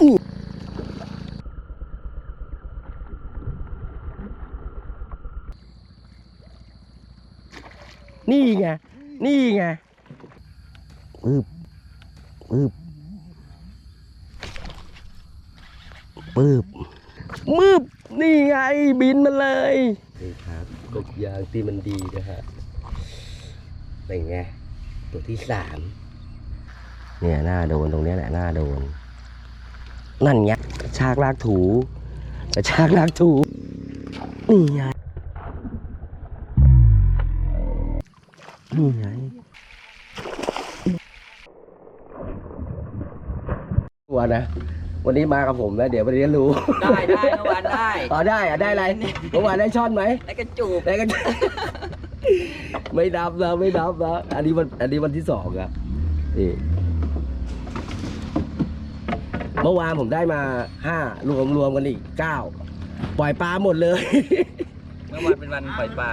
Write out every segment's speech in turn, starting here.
นี่นี่ไง นี่ไงปึ๊บปึ๊บปึ๊บมืบนี่ไง บินมาเลยนี่ครับกบยางที่มันดีนะฮะเป็นไง ตัวที่สามเนี่ยหน้าโดนตรงเนี้ยแหละหน้าโดน นั่นไงกระชากลากถูกระชากลากถูนี่ไงนี่ไงตัวนะ วันนี้มากับผมแล้วเดี๋ยวไปเรียนรู้ ได้ได้เมื่อวานได้อ๋อได้อะได้อะไรเมื่อวานได้ช่อนไหมได้กระจูบได้กัน ไม่นับนะไม่นับนะอันนี้วันอันนี้วันที่สองอะนี่ เมื่อวานผมได้มาห้ารวมรวมกันอีกเก้าปล่อยปลาหมดเลย เมื่อวานเป็นวันปล่อยปลา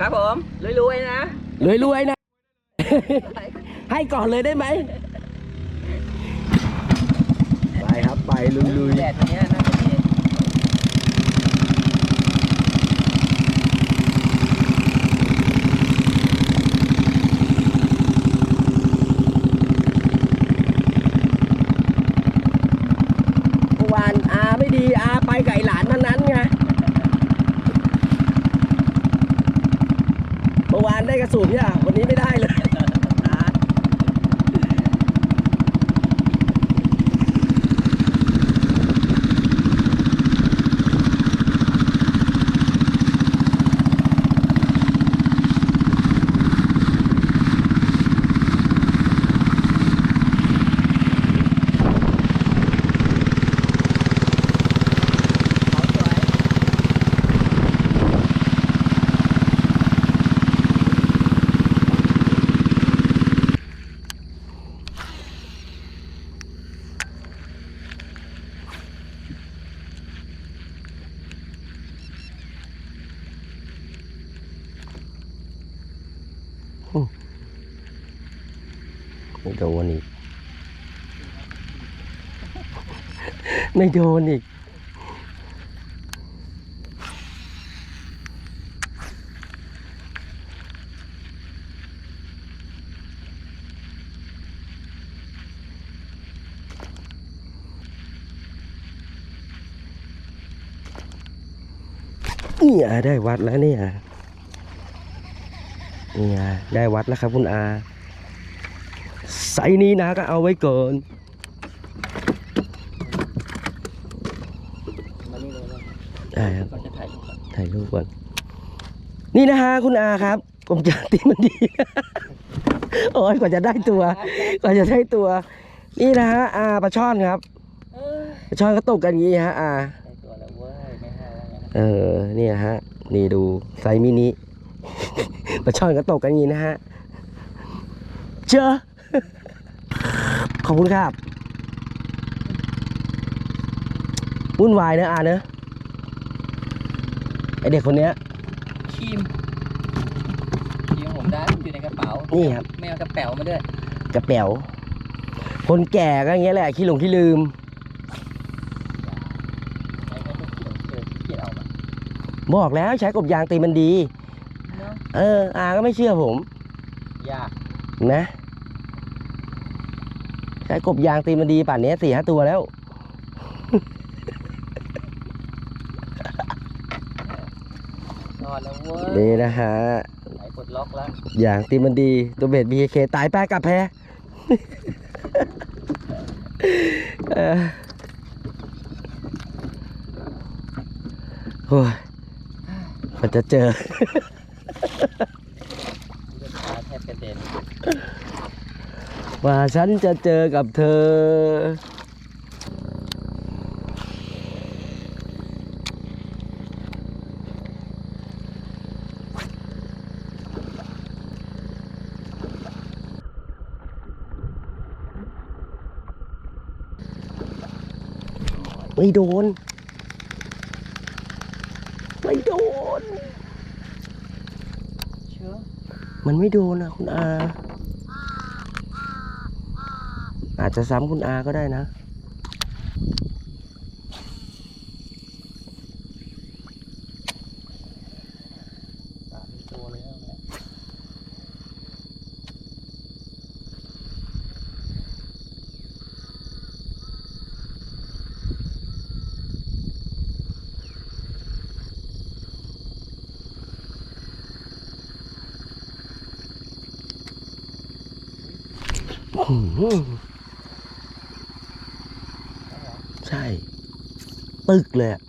ครับผมรวยๆนะรวยรวยๆนะ ให้ก่อนเลยได้ไหมไปครับไปลุยลุยแดดวันเนี้ยน่าจะดี เมื่อวานอาไม่ดีอาไปไก่หลานทั้งนั้นไงเมื่อวานได้กระสุนเนี่ยวันนี้ไม่ได้เลย ไม่โดนอีก ไม่โดนอีก เนี่ยได้วัดแล้วเนี่ย เนี่ยได้วัดแล้วครับคุณอาไซส์นี้นะก็เอาไว้ก่อนมานี่เลยนะได้ครับก็จะถ่ายรูปก่อนถ่ายรูปก่อน นี่นะฮะคุณอาครับผมจะตีมันดี โอ้ยกว่าจะได้ตัว กว่าจะได้ตัว นี่นะฮะอาปลาช่อนครับเออปลาช่อนก็ตกกันอย่างนี้ฮะอาได้ตัวแล้วเว้ยไม่ให้แล้วไงเออเนี่ยฮะ นี่ดูไซส์มินิ ปลาช่อนก็ตกกันอย่างนี้นะฮะ เจอ ขอบคุณครับ วุ่นวายเนอะอาเนอะไอเด็กคนเนี้ย ครีมครีมผมได้อยู่ในกระเป๋านี่ครับ ไม่เอากระเป๋ามาด้วยกระเป๋วคนแก่ก็อย่างเงี้ยแหละขี้หลงขี้ลืมไอ้ก็ไม่เกี่ยวเกี่ยวเกี่ยวเอามาบอกแล้วใช้กบยางตีมันดี เนาะเอออาก็ไม่เชื่อผม ยากนะใช้กบยางตีมันดีป่านนี้สี่ห้าตัวแล้วรอดแล้วเว้ยนี่นะฮะไหนปลดล็อกแล้วอย่างตีมันดีตัวเบ็ด BKK ตายแป้กลับแพ้ เออโอ้ยมันจะเจอเลือดขา แทบกระเด็นว่าฉันจะเจอกับเธอ ไม่โดน ไม่โดน มันไม่โดนนะคุณอา อาจจะซ้ำคุณอาก็ได้นะ อื้อหือใช่ ตึกเลยอะ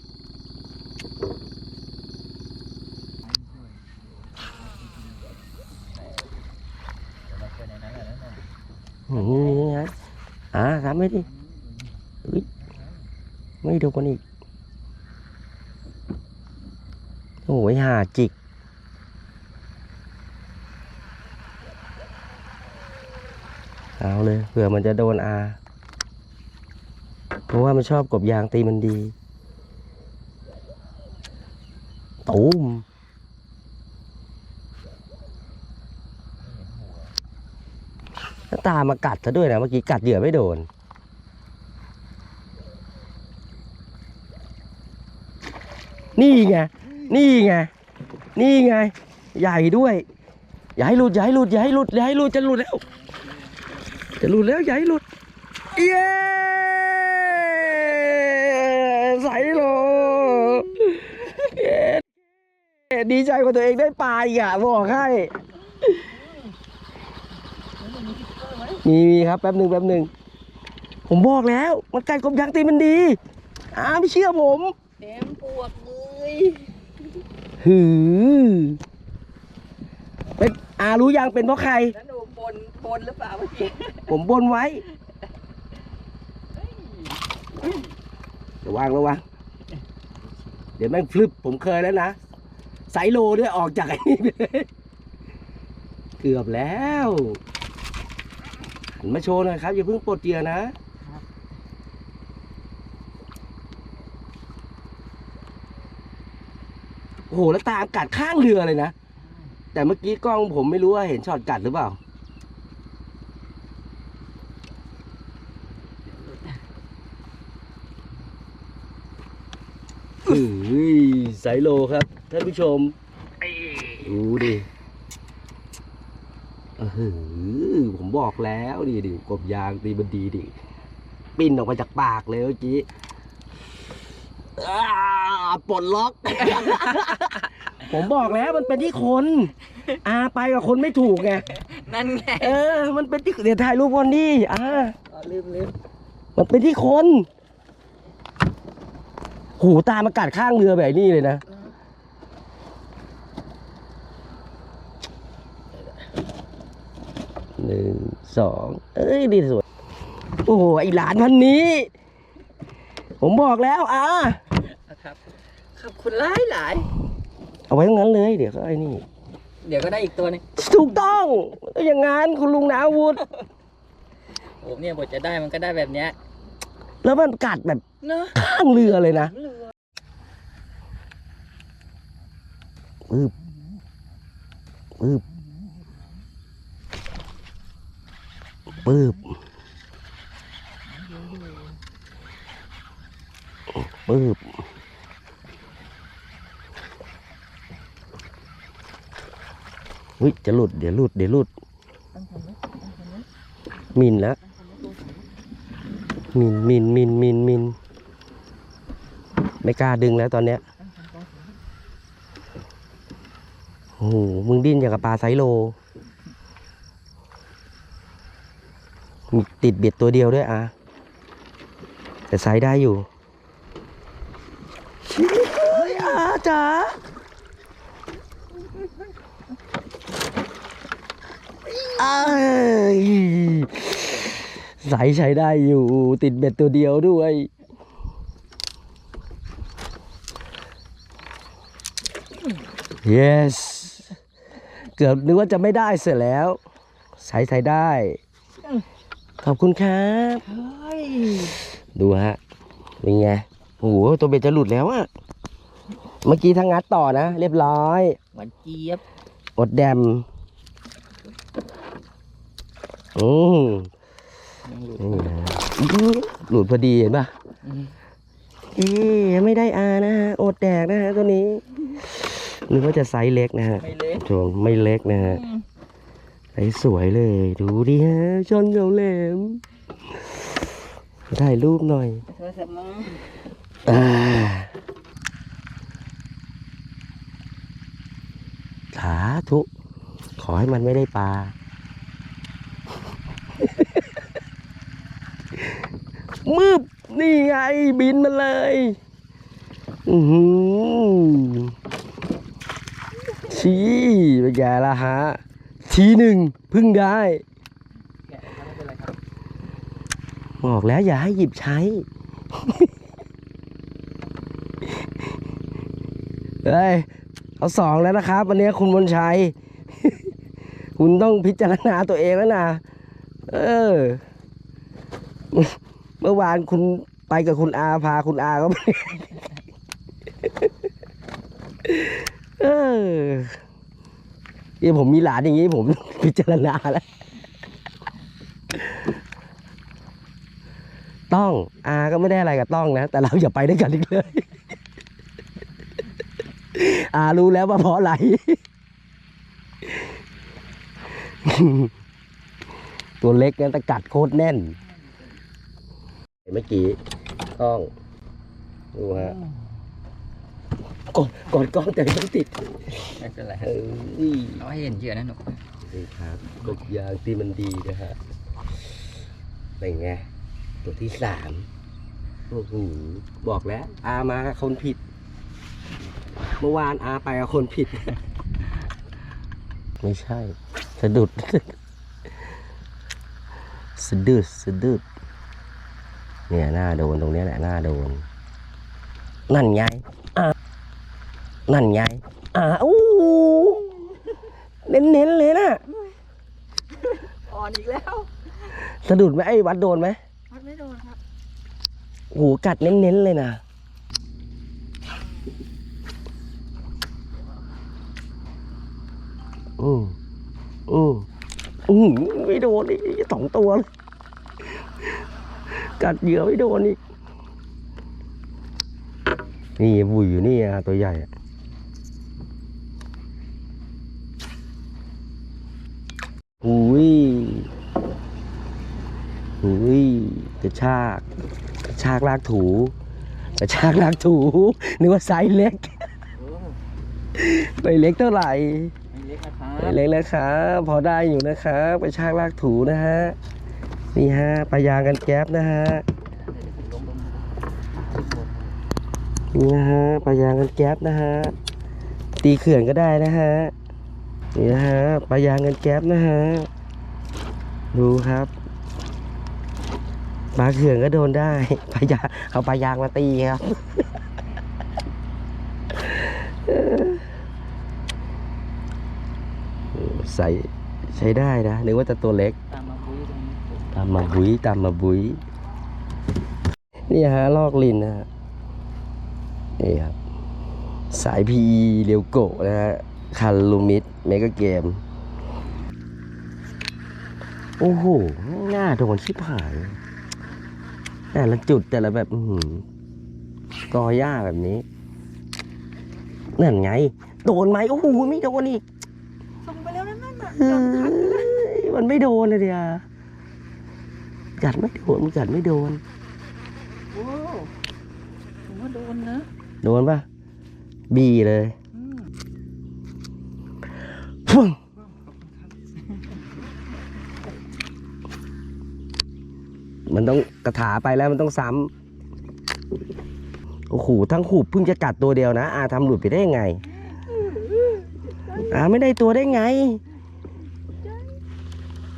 อืมนี่ไงอ่าทำไม่ดิอุ๊ยไม่ดูกันอีก โอ้ยหาจิก เอาเลยเผื่อมันจะโดนอา เพราะว่ามันชอบกบยางตีมันดี ตูมตามากัดซะด้วยนะเมื่อกี้กัดเหยื่อไม่โดน นี่ไง นี่ไง นี่ไง ใหญ่ด้วย อย่าให้หลุดอย่าให้หลุดอย่าให้หลุดอย่าให้หลุดจะหลุดแล้ว จะหลุดแล้วอย่าให้หลุด เย้ใส่โลเย้ ดีใจกว่าตัวเองได้ปลาอีกอะบอกให้มีมีครับแป๊บหนึ่งแป๊บหนึ่งผมบอกแล้ว มันไก่กบยางตีนมันดีอ้าไม่เชื่อผมเต็มปวกเลยหือเป็นอารู้ยังเป็นเพราะใครแล้วหนูบนบนหรือเปล่าเมื่อกี้ผมบนไว้ระวังระวังเดี๋ยวแม่งฟลึบผมเคยแล้วนะ สายโลด้วยออกจากไอ้นี่ไปเลยเกือบแล้วหันมาโชว์หน่อยครับ อย่าเพิ่งปลดเหยื่อนะโอ้โหแล้วตามกัดข้างเรือเลยนะ แต่เมื่อกี้กล้องผมไม่รู้ว่าเห็นช็อตกัดหรือเปล่า เฮ้ ยไซโลครับ ท่านผู้ชมดูดิเออผมบอกแล้วดิดิกบยางตีมันดีดิปิ้นออกมาจากปากเลยเมื่อกี้อ่าปลดล็อก ผมบอกแล้วมันเป็นที่คนอาไปกับคนไม่ถูกไงนั่นไงเออ มันเป็นที่เดี๋ยวถ่ายรูปก่อนดิอ่าอ๋อลืมลืมมันเป็นที่คน หูตามมากัดข้างเรือแบบนี้เลยนะ หนึ่งสอง เอ้ยดีสวย โอ้โห ไอหลานพันนี้ ผมบอกแล้วอ่าครับ ขอบคุณหลายหลาย เอาไว้ตรงนั้นเลย เดี๋ยวก็ไอ้นี่ เดี๋ยวก็ได้อีกตัวหนึงถูกต้อง อย่างงั้นคุณลุงนาวุธโอ้เนี่ยบทจะได้มันก็ได้แบบเนี้ย แล้วมันกัดแบบ เนอะข้างเรือเลยนะเรือปึ๊บปึ๊บปึ๊บปึ๊บเฮ้ยจะหลุด เดี๋ยวหลุด เดี๋ยวหลุด มินแล้ว มินมินมินมินมิน ไม่กล้าดึงแล้วตอนเนี้ยโอ้โหมึงดิ้นอย่างกับปลาไซโลมีติดเบ็ดตัวเดียวด้วยอะ แต่ไซส์ได้อยู่เฮ้ยอาจ๋าเอ้ยไซส์ใช้ได้อยู่ ติดเบ็ดตัวเดียวด้วย yes เกือบนึกว่าจะไม่ได้เสร็จแล้ว ใช้ใช้ได้ ขอบคุณครับเฮ้ยดูฮะ เป็นไง โอ้โห ตัวเบ็ดจะหลุดแล้วอะเมื่อกี้ทั้งงัดต่อนะ เรียบร้อยหวานเจี๊ยบ อดแดม อืมยังหลุดนี่นะอื้อหลุดพอดีเห็นป่ะอืมเอ๊ะยังไม่ได้อานะฮะ อดแดกนะฮะตัวนี้ นึกว่าจะไซส์เล็กนะฮะไม่เล็กชวงไม่เล็กนะฮะอืมไอ้สวยเลย ดูดิฮะชนเขาแหลมถ่ายรูปหน่อยโทรศัพท์มาอ่าสาธุขอให้มันไม่ได้ปลา มืบนี่ไงบินมาเลย อือ ชี้ไปแก่ละฮะ ทีหนึ่งพึ่งได้บบอกแล้วอย่าให้หยิบใช้ เฮ้ย เอาสองแล้วนะครับ วันนี้คุณมนชัย คุณต้องพิจารณาตัวเองแล้วนะ เออ เมื่อวานคุณไปกับคุณอาพาคุณอาก็ไป เออเดี๋ยวผมมีหลานอย่างนี้ผมพิจารณาแล้ว ต้องอาก็ไม่ได้อะไรกับต้องนะ แต่เราอย่าไปด้วยกันอีกเลย อารู้แล้วว่าเพราะอะไร ตัวเล็กนะแต่กัดโคตรแน่น เมื่อกี้กล้อง ดูฮะ กดกดกล้องแต่ไม่ติดไม่เป็นไรเออนี่เอาให้เห็นเหยื่อนะหนูนี่ครับกบยางที่มันดีนะฮะเป็นไงตัวที่สามโอ้โหบอกแล้ว อามากับคนผิด เมื่อวานอาไปกับคนผิด ไม่ใช่ สะดุด สะดุดสะดุดเนี่ยหน้าโดนตรงเนี้ยแหละหน้าโดน นั่นไงอะ นั่นไงอ่าอู้หูเน้นๆเลยนะอ่อนอีกแล้วสะดุดไหมไอ้วัดโดนไหมมันไม่โดนครับโอ้โหกัดเน้นๆเลยนะอืมอืมอืมไม่โดนอีกสองตัวเลยกัดเหยื่อไม่โดนอีกนี่บุยอยู่นี่อะตัวใหญ่อะ อุ้ยอุ้ยกระชากกระชากลากถูกระชากลากถูนึกว่าไซส์เล็กไม่เล็กเท่าไหร่ไม่เล็กนะครับไม่เล็กแล้วครับพอได้อยู่นะครับกระชากลากถูนะฮะนี่ฮะปลายางกันแก๊บนะฮะนี่ฮะปลายางกันแก๊บนะฮะตีเขื่อนก็ได้นะฮะ นี่นะฮะปลายางกันแก๊บนะฮะ ดูครับปลาเขื่อนก็โดนได้ปลายางเอาปลายางมาตีครับใส่ใช้ได้นะนึกว่าจะตัวเล็กตามมาคุยตามมาบุยตามมาบุยนี่ฮะลอกลินนะฮะนี่ครับสาย PE เรียวโกะนะฮะ คันลูมิดเมกะเกม โอ้โหหน้าโดนชิบหาย แต่ละจุดแต่ละแบบอือหือกอหญ้าแบบนี้นั่นไง โดนไหมโอ้โหไม่โดนอีกส่งไปแล้วนั่นน่ะเฮ้ยมันไม่โดนเลยเดียกัดไม่โดนมันกัดไม่โดนโอ้ผมว่าโดนนะ โดนปะบีเลย อืม ฟึ่ง มันต้องกระถาไปแล้วมันต้องซ้ำโอ้โหทั้งหูบเพิ่งจะกัดตัวเดียวนะ อาทำหลุดไปได้ยังไง อาไม่ได้ตัวได้ไง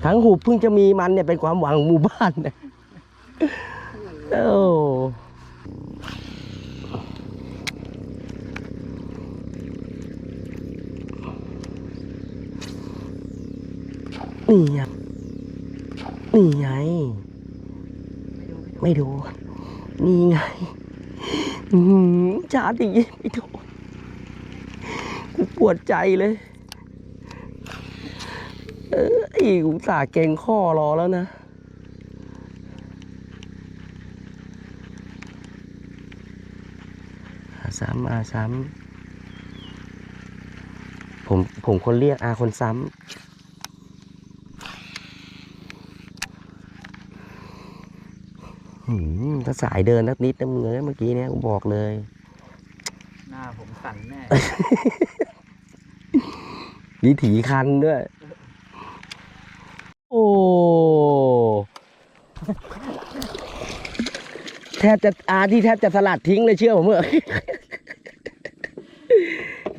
ทั้งหูบเพิ่งจะมีมันเนี่ยเป็นความหวังของหมู่บ้านเนี่ยโอ้นี่ไงนี่ไง ไม่โดนนี่ไงอื้อหือจาดอย่างนี้ไม่โดนกูปวดใจเลย เออไอ้กูสาเกงข้อรอแล้วนะ ซ้ำอาซ้ำผมผมคนเรียกอาคนซ้ำหืม ถ้าสายเดินนักนิดนะมึงเอ้ยเมื่อกี้เนี่ยกูบอกเลย หน้าผมสั่นแน่ วิถีคันด้วย โอ้ แทบจะอาที่แทบจะสลัดทิ้งเลยเชื่อผมเถอะ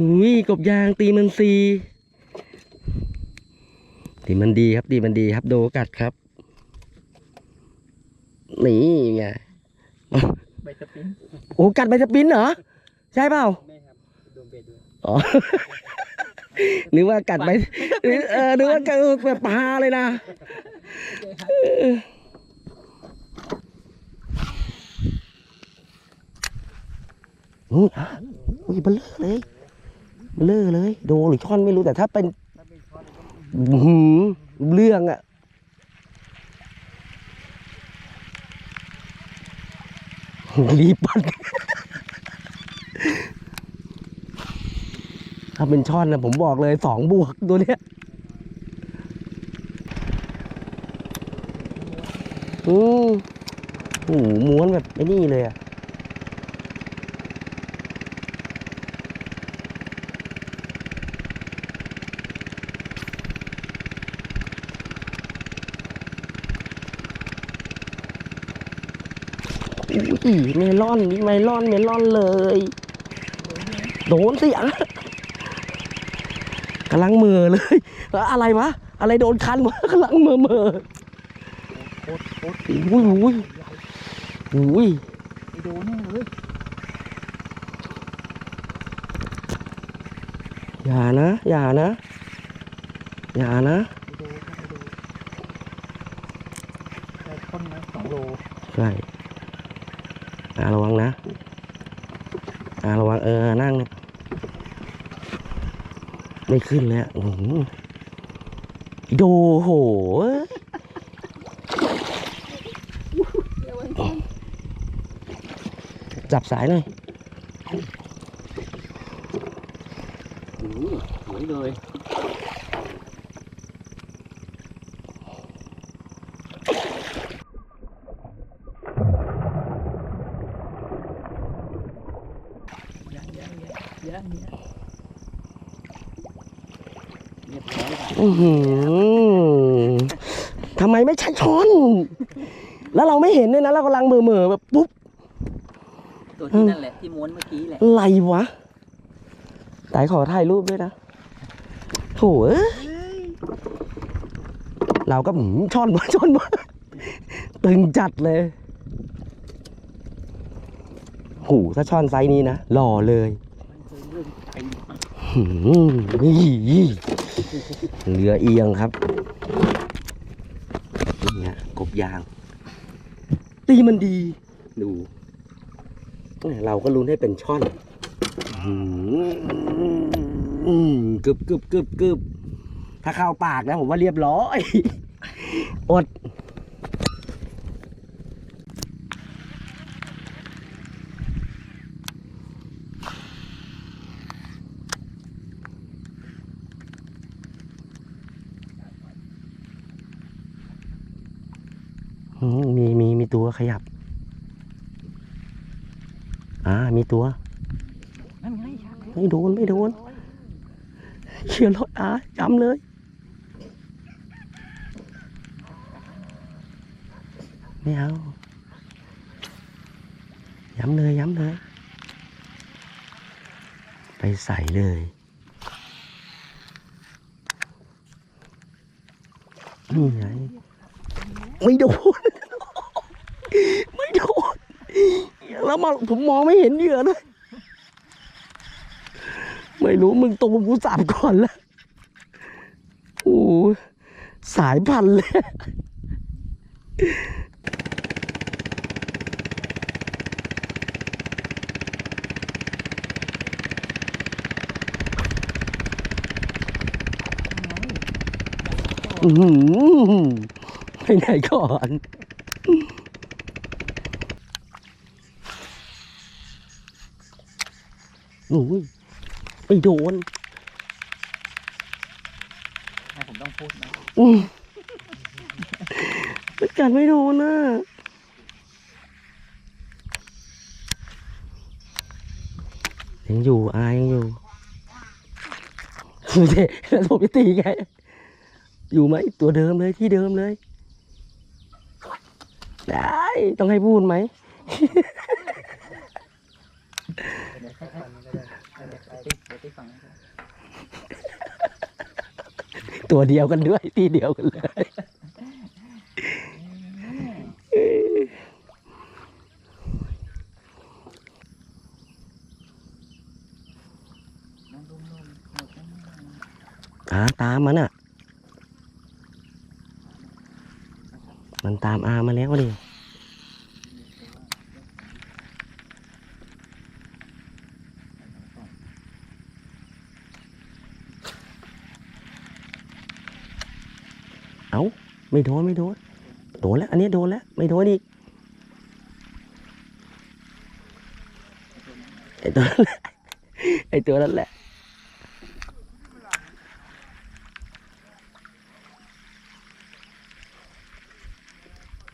อุ้ยกบยางตีมันซีตีมันดีครับตีมันดีครับ โดกัดครับ นี่ไงใบสปรินโอ้กัดใบสปรินเหรอ ใช่เปล่าไม่ครับโดนเบ็ดด้วยอ๋อนึกว่ากัดใบเออนึกว่ากัดแบบปลาเลยนะอุ้ยอะอุ้ยเบลอเลยเบลอเลย โดหรือช่อนไม่รู้แต่ถ้าเป็นอื้อหือเรื่องอะ รีบปัดถ้าเป็นช่อนนะผมบอกเลยสองบวกตัวเนี้ยอือหูม้วนแบบไอ้นี่เลยอะ มลอนนี่เมลอนเมลอนเลย โดนสิอะกำลังเหมือเลยแล้วอะไรวะอะไรโดนคันวะกำลังเหมือเหมือโคตรโคตรอุ้ยอุ้ยอุ้ยไอโดนี่เลยอย่านะ อย่านะ อย่านะ ไอโดครับไอโดได้ต้นนะสองโล ใช่อาระวัง นะอาระวังเออนั่ง ไม่ขึ้นเลยอะโอ้โหโดโหจับสายหน่อยสวยเลย ยังยังยังยังยัง เรียบร้ อยครับอื้อหือทำไมไม่ใช่ช้อน แล้วเราไม่เห็นด้วยนะเรากำลังเหม่อๆแบบปุ๊บ ตัวที่นั่นแหละที่ม้วนเมื่อกี้แหละอะไรวะแต่ขอถ่ายรูปด้วยนะโถเอ้ยเราก็หืมช่อนวะช่อนวะตึงจัดเลยโหถ้าช่อนไซส์นี้นะหล่อเลยมันเคยเรื่องใจหืมนี่ เรือเอียงครับนี่ฮะกบยาง ตีมันดี ดูเนี่ยเราก็ลุ้นให้เป็นช่อนหืมอืมกึบกึบกึบกึบถ้าเข้าปากนะผมว่าเรียบร้อย อด อืมมีมีมีตัว ขยับ อ่า มีตัวนั่นไงครับไม่โดน ไม่โดนเชียร์รถอะจำเลย ไม่เอา ย้ำเลย ย้ำเลย ไปใส่เลยนี่ไงไม่โดน ไม่โดนแล้วมาผมมองไม่เห็นเหยื่อเลย ไม่รู้มึงตูกูสับก่อนแล้วโอ้สายพันเลยอือหือไปไหนก่อน โอ้ยไม่โดนให้ผมต้องพูดนะอืมมันกัดไม่โดนน่ะยังอยู่อายังอยู่ดูสิแล้วผมจะตีไง อยู่ไหมตัวเดิมเลยที่เดิมเลยไหนได้ ต้องให้พูดไหมเดี๋ยวที่ฝั่ง ตัวเดียวกันด้วย ที่เดียวกันเลย อาตามมันอะ มันตามอามาแล้วดิเอา ไม่โดนไม่โดนโดนแล้ว อันนี้โดนแล้ว ไม่โดนอีกไอตัวนั้นแหละไอตัวนั้นแหละ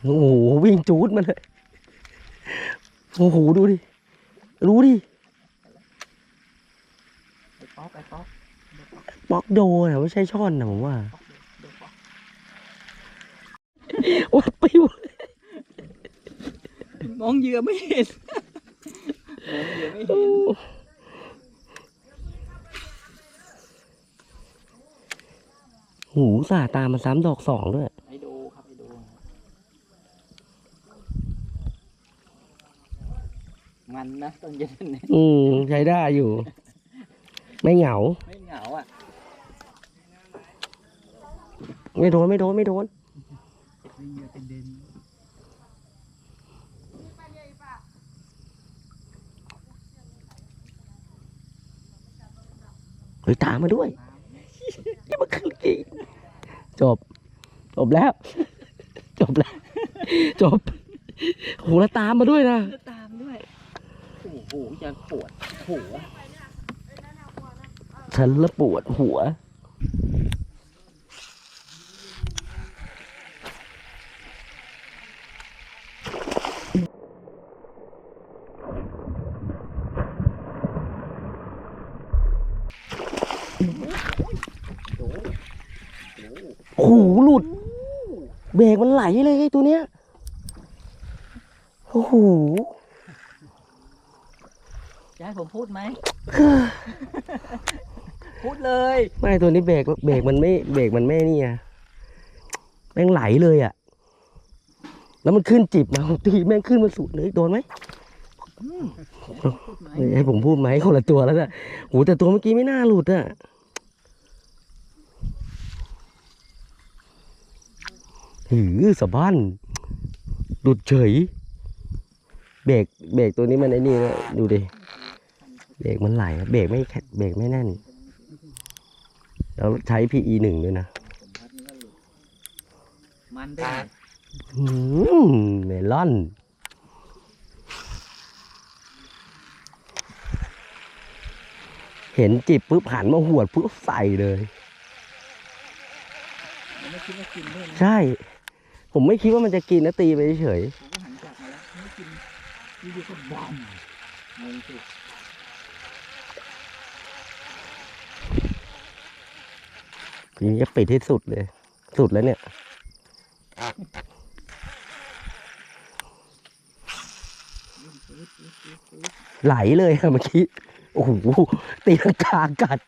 โอ้โหวิ่งจูดมาเลยโอ้โหดูดิ รู้ดิไอ้ป๊อกไอ้ป๊อกบล็อกโดนะไม่ใช่ช่อนนะผมว่า วัดปิว มองเหยื่อไม่เห็นมองเหยื่อไม่เห็นหูสาตามมาซ้ำดอกสองด้วยไอ้ดูครับไอ้ดูมันนะตอนเย็นเนี่ยอืมใช้ได้อยู่ ไม่เหงา ไม่เหงาอะ ไม่โดนไม่โดนไม่โดนไม่เหยื่อเป็นเด่น ฮ้ยตามมาด้วยนี่มันคือจริงจบ จบแล้ว จบแล้ว จบโหแล้วตามมาด้วยนะ ตามด้วย โอ้โหจะปวดหัวฉันละปวดหัว โอ้โหหลุด เบรกมันไหลเลยไอ้ตัวเนี้ย โอ้โหจะให้ผมพูดไหม พูดเลย ไม่ตัวนี้เบรกเบรกมันไม่เบรกมันไม่นี่อะแม่งไหลเลยอะ แล้วมันขึ้นจิบมาตีแม่งขึ้นมาสุดเลยโดนไหมพูดไหมเฮ้ยให้ผมพูดไหมคนละตัวแล้วน่ะโหแต่ตัวเมื่อกี้ไม่น่าหลุดอะ หือสะบั้นหลุดเฉย เบรกเบรกตัวนี้มันไอ้นี่นะดูดิเบรกมันไหลเบรกไม่แข็งเบรกไม่แน่นแล้วใช้ PE หนึ่งด้วยนะมันได้อืมเมลอนเห็นจิบปุ๊บหันมาหวดปุ๊บใส่เลย ใช่ ผมไม่คิดว่ามันจะกินนะตีไปเฉยผมก็หันกลับมาแล้วไม่กินอยู่ๆก็บอมงงสิทีนี้ก็ปิดให้สุดเลย สุดแล้วเนี่ย ไหลเลยอะเมื่อกี้ โอ้โห ตีลังกากัด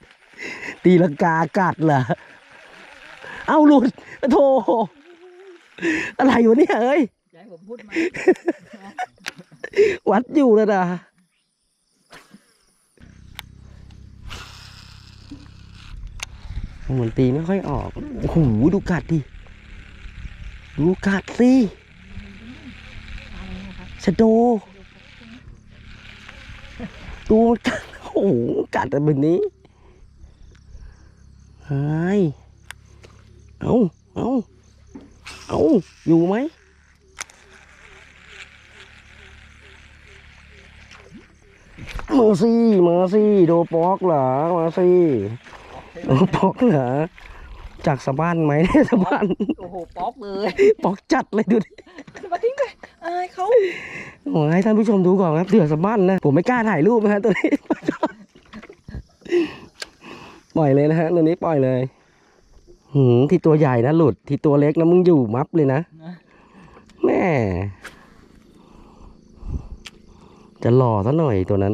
ตีลังกากัดเหรอ เอาหลุดโธ่ อะไรวะเนี่ยเอ้ยจะให้ผมพูดไหม วัดอยู่แล้วนะมันตีไม่ค่อยออกโอ้โหดูกัดดิ ดูกัดสิชะโดดูมันกัดโอ้โหกัดแต่แบบนี้เฮ้ยเอาเอา เอาอยู่ไหมมาสิมาสิโดปอกเหรอมาสิโดปอกเหรอจากสะบ้านไหมเนี่ยสะบ้านโอ้โหป๊อกเลยปอกจัดเลยดูดิมาทิ้งไปอายเขาโอ้ยให้ท่านผู้ชมดูก่อนครับเดือดสะบ้านนะผมไม่กล้าถ่ายรูปนะฮะตัวนี้ปล่อยเลยนะฮะตัวนี้ปล่อยเลย หืมที่ตัวใหญ่นะหลุด ที่ตัวเล็กนะมึงอยู่มับเลยนะแม่จะหล่อซะหน่อยตัวนั้น